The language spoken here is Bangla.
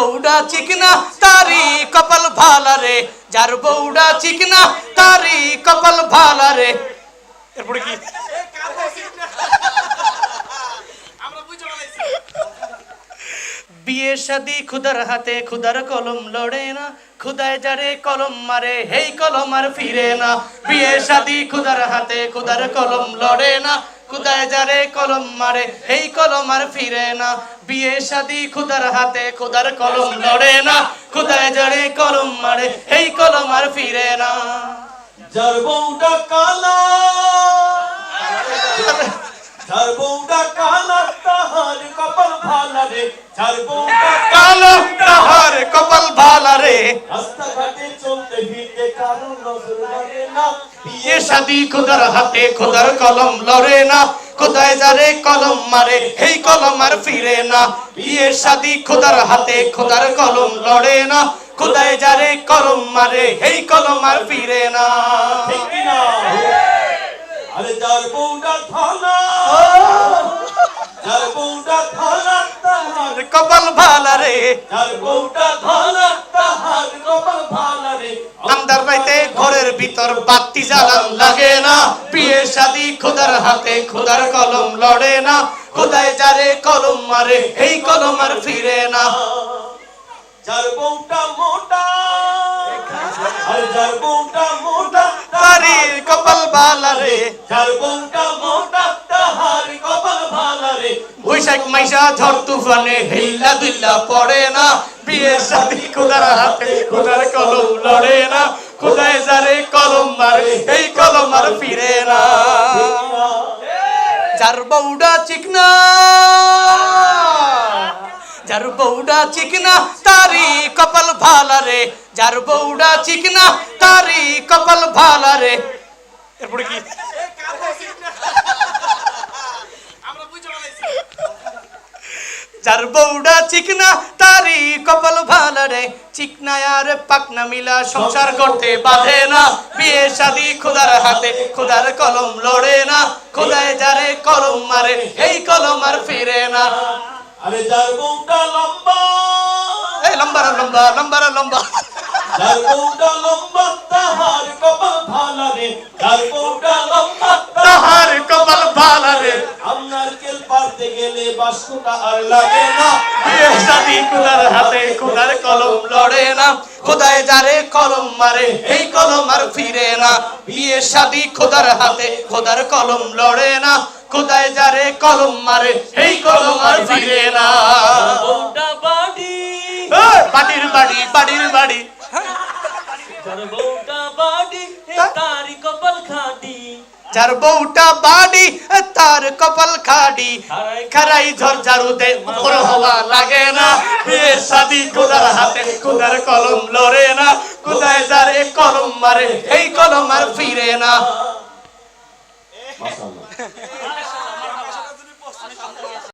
বউডা চিকনা তারি কপাল ভালা রে। যার বৌডা চিকনা তারি কপাল ভালা রে। এরপরে কি? বিয়ে শাদি খুদার হাতে খুদার কলম লড়ে না। খুদায় যারে কলম মারে হেই কলম আর ফিরে না। বিয়ে শাদি খুদার হাতে খুদার কলম লড়ে না। খুদায় যারে কলম মারে হেই কলম আর ফিরে না। বিয়ে শাদি খুদার হাতে খুদার কলম লড়ে না। খুদায় যারে কলম মারে হেই কলম আর ফিরে না। যার বউটা কালা যার বউটা কালা তাহার কপাল ভালা রে। যার বউটা কালো তাহার কপাল ভালা রে। শাদি খুদার হাতে খুদার কলম লড়ে না। খুদায় যারে কলম মারে এই কলম আর ফিরে না। বিয়ে শাদি খুদার হাতে খুদার কলম লড়ে না। খুদায় যারে কলম মারে এই কলম আর ফিরে না। আরে যার বউটা থানা যার বউটা থানা তাহার। কপাল ভালা রে। যার বউটা থানা তাহার কপাল ভালা রে। আমদার রাইতে ঘরের ভিতর বাতি জ্বালান লাগে না। বিয়ে শাদি খুদার হাতে খুদার কলম লড়ে না। খুদায় যারে কলম মারে এই কলম আর ফিরে না। যার বউটা মোটা যার বউটা মোটা তারি কপাল ভালা রে। যার বউটা মোটা তাহার কপাল ভালা বৈশাখ মাইশা ঝড় তুফানে হেল্লা দুল্লা পড়ে না। বিয়ে শাদি খুদার হাতে খুদার কলম লড়ে না। খুদায় যারে মারে এই কলম আর ফিরে না। যার বউডা চিকনা যার বউডা চিকনা তারি কপাল ভালা রে। যার বউডা চিকনা তারি কপাল ভালা রে। এরপরে কি? যার বউডা চিকনা তারি কপাল ভালা রে। চিকনা আর পাকনা মিলা সংসার করতে বাঁধে না। বিয়ে শাদি খুদার হাতে খুদার কলম লড়ে না। খুদায় যারে কলম মারে এই কলম আর ফিরে না। আরে যার বউটা লম্বা। এই লম্বা রে লম্বা লম্বা লম্বা। যার বউটা লম্বা তাহার কপাল ভালা রে। যার গেলে বাস্কটা আর লাগে না। বিয়ে শাদি খুদার হাতে খুদার কলম লড়ে না। খুদায় যারে কলম মারে এই কলম আর ফিরে না। বিয়ে শাদি খুদার হাতে খুদার কলম লড়ে না। খুদায় যারে কলম মারে এই কলম আর ফিরে না। বাড়ির বাড়ি। বাড়ির বাড়ি যার বউটা বাড়ি তার কপাল খাড়ি। খারাই ঝর ঝাড়ু দে উপর হওয়া লাগে না। বিয়ে শাদি কুদার হাতে কুদার কলম লড়ে না। খুদায় যারে কলম মারে এই কলম আর ফিরে না। মাশাআল্লাহ।